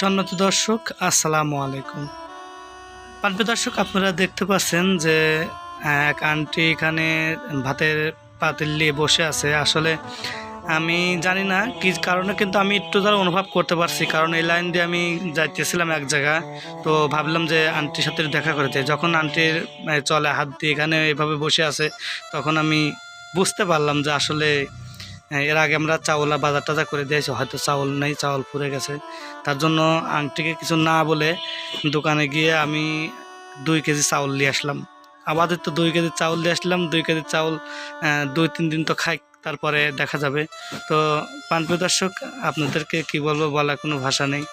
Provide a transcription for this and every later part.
সম্মত দর্শক, আসসালামু আলাইকুম। পানপ্রিয় দর্শক, আপনারা দেখতে পাচ্ছেন যে এক আন্টি এখানে ভাতের পাতিল নিয়ে বসে আছে। আসলে আমি জানি না কি কারণে, কিন্তু আমি একটু দ্বারা অনুভব করতে পারছি। কারণ এই লাইন দিয়ে আমি যাইতেছিলাম এক জায়গা তো ভাবলাম যে আন্টির সাথে দেখা করতে যখন আন্টির চলে হাত দিয়ে এখানে এভাবে বসে আছে, তখন আমি বুঝতে পারলাম যে আসলে এর আগে আমরা চাউল বাজার টাজার করে দিয়েছি, হয়তো চাউল নেই, চাউল পুড়ে গেছে। তার জন্য আংটিকে কিছু না বলে দোকানে গিয়ে আমি দুই কেজি চাউল নিয়ে আসলাম। আমাদের তো দুই কেজি চাউল দিয়ে আসলাম, দুই কেজি চাউল দুই তিন দিন তো খাই, তারপরে দেখা যাবে। তো পানপ্রিয় দর্শক, আপনাদেরকে কি বলব বলার কোনো ভাষা নেই।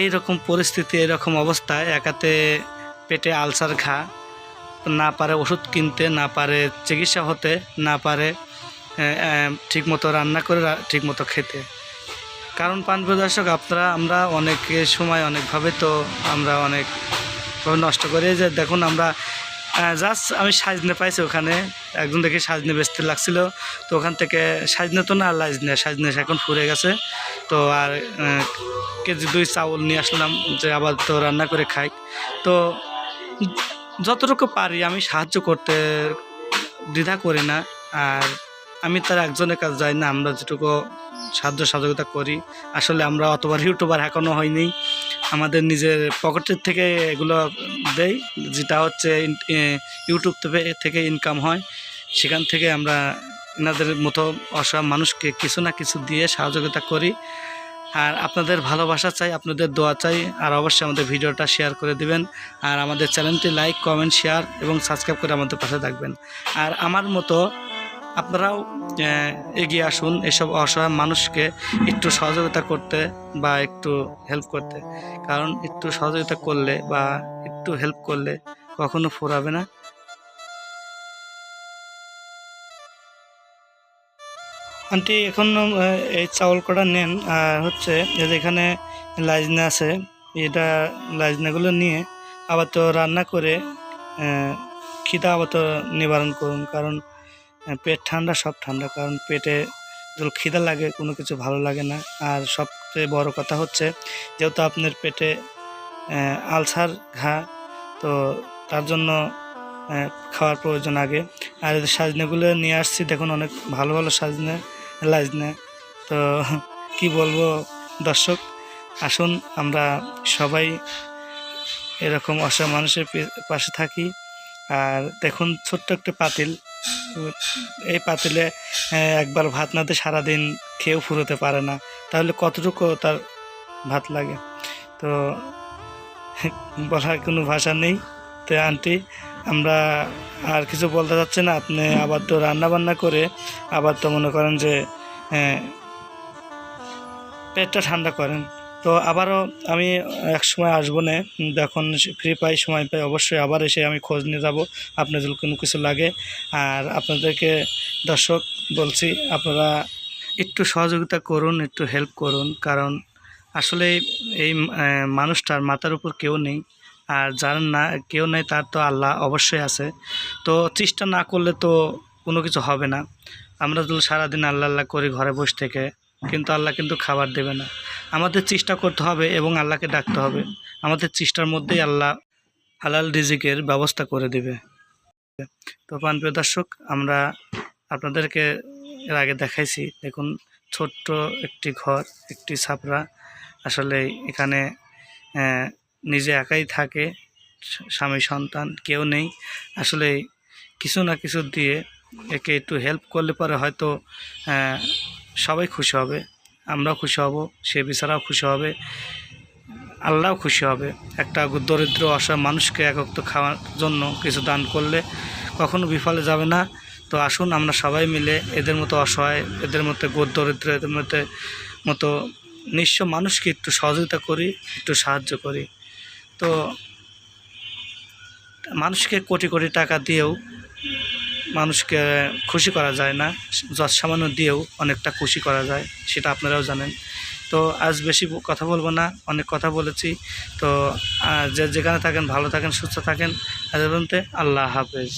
এই রকম পরিস্থিতি, এরকম অবস্থায় একাতে পেটে আলসার ঘা, না পারে ওষুধ কিনতে, না পারে চিকিৎসা হতে, না পারে ঠিক মতো রান্না করে ঠিক মতো খেতে। কারণ পানপ্রিয় দর্শক, আপনারা, আমরা অনেক সময় অনেকভাবে তো আমরা অনেক নষ্ট করি। যে দেখুন, আমরা জাস্ট আমি সাজনে পাইছি ওখানে। একজন দেখে সাজনে বেচতে লাগছিল। তো ওখান থেকে সাজনে তো না, লাজনে। সাজনে এখন ফুরে গেছে। তো আর কেজি দুই চাউল নিয়ে আসলাম যে আবার তো রান্না করে খাই। তো যতটুকু পারি আমি সাহায্য করতে দ্বিধা করি না। আর আমি তার একজনের কাছে যাই না, আমরা যেটুকু সাহায্য সহযোগিতা করি। আসলে আমরা অতবার ইউটিউবার এখনও হয়নি আমাদের নিজের পকেটের থেকে এগুলো দেই, যেটা হচ্ছে ইউটিউব থেকে- থেকে ইনকাম হয়। সেখান থেকে আমরা এনাদের মতো অসহায় মানুষকে কিছু না কিছু দিয়ে সহযোগিতা করি। আর আপনাদের ভালোবাসা চাই, আপনাদের দোয়া চাই, আর অবশ্যই আমাদের ভিডিওটা শেয়ার করে দিবেন। আর আমাদের চ্যানেলটি লাইক কমেন্ট শেয়ার এবং সাবস্ক্রাইব করে আমাদের পাশে থাকবেন। আর আমার মতো আপনারাও এগিয়ে আসুন এসব অসহায় মানুষকে একটু সহযোগিতা করতে বা একটু হেল্প করতে। কারণ একটু সহযোগিতা করলে বা একটু হেল্প করলে কখনো ফুরাবে না। আন্টি, এখন এই চাউল কটা নেন আর হচ্ছে এই যে এখানে লাইজনা আছে, এটা লাইজনাগুলো নিয়ে আবার তো রান্না করে খিদা আবার তো নিবারণ করুন। কারণ পেট ঠান্ডা, সব ঠান্ডা। কারণ পেটে যখন খিদা লাগে, কোনো কিছু ভালো লাগে না। আর সবচেয়ে বড় কথা হচ্ছে, যেহেতু আপনার পেটে আলসার ঘা, তো তার জন্য খাওয়ার প্রয়োজন আগে। আর সাজনেগুলো নিয়ে আসছি, দেখুন অনেক ভালো ভালো সাজনে, লাজনে। তো কি বলব দর্শক, আসুন আমরা সবাই এরকম অসহায় মানুষের পাশে থাকি। আর দেখুন ছোট্ট একটা পাতিল। এই পাতিলে একবার ভাত নাতে সারাদিন খেয়েও ফুরোতে পারে না। তাহলে কতটুকু তার ভাত লাগে? তো, বলার কোনো ভাষা নেই। তো আন্টি, আমরা আর কিছু বলতে চাচ্ছি না। আপনি আবার তো রান্না বান্না করে আবার তো মনে করেন যে পেটটা ঠান্ডা করেন। তো আবারও আমি এক সময় আসব না। যখন ফ্রি পাই, সময় পাই, অবশ্যই আবার এসে আমি খোঁজ নিয়ে যাব আপনাদের কোনো কিছু লাগে। আর আপনাদেরকে দর্শক বলছি, আপনারা একটু সহযোগিতা করুন, একটু হেল্প করুন। কারণ আসলে এই মানুষটার মাথার উপর কেউ নেই। আর যার না, কেউ নেই, তার তো আল্লাহ অবশ্যই আছে। তো চেষ্টা না করলে তো কোনো কিছু হবে না। আমরা তো সারাদিন আল্লাহ আল্লাহ করি ঘরে বসে থেকে। কিন্তু আল্লাহ কিন্তু খাবার দেবে না। আমাদের চেষ্টা করতে হবে এবং আল্লাহকে ডাকতে হবে। আমাদের চেষ্টার মধ্যেই আল্লাহ হালাল রিজিকের ব্যবস্থা করে দেবে। তো পানপ্রিয় দর্শক, আমরা আপনাদেরকে এর আগে দেখাইছি। দেখুন, ছোট্ট একটি ঘর, একটি ছাপড়া আসলে এখানে নিজে একাই থাকে, স্বামী, সন্তান কেউ নেই। আসলে কিছু না কিছু দিয়ে একে একটু হেল্প করলে পরে হয়তো সবাই খুশি হবে। আমরাও খুশি হব, সে বিচারাও খুশি হবে, আল্লাহও খুশি হবে। একটা দরিদ্র, অসহায় মানুষকে একক্ত খাওয়ার জন্য কিছু দান করলে কখনো বিফলে যাবে না। তো আসুন আমরা সবাই মিলে এদের মতো অসহায়, এদের মতো গোর দরিদ্র, এদের মধ্যে মতো নিঃস্ব মানুষকে একটু সহযোগিতা করি, একটু সাহায্য করি। তো মানুষকে কোটি কোটি টাকা দিয়েও মানুষকে খুশি করা যায় না যত সামান্য দিয়েও অনেকটা খুশি করা যায়, সেটা আপনারাও জানেন। তো আজ বেশি কথা বলব না, অনেক কথা বলেছি। তো যে যেখানে থাকেন, ভালো থাকেন, সুস্থ থাকেন পর্যন্ত আল্লাহ হাফেজ।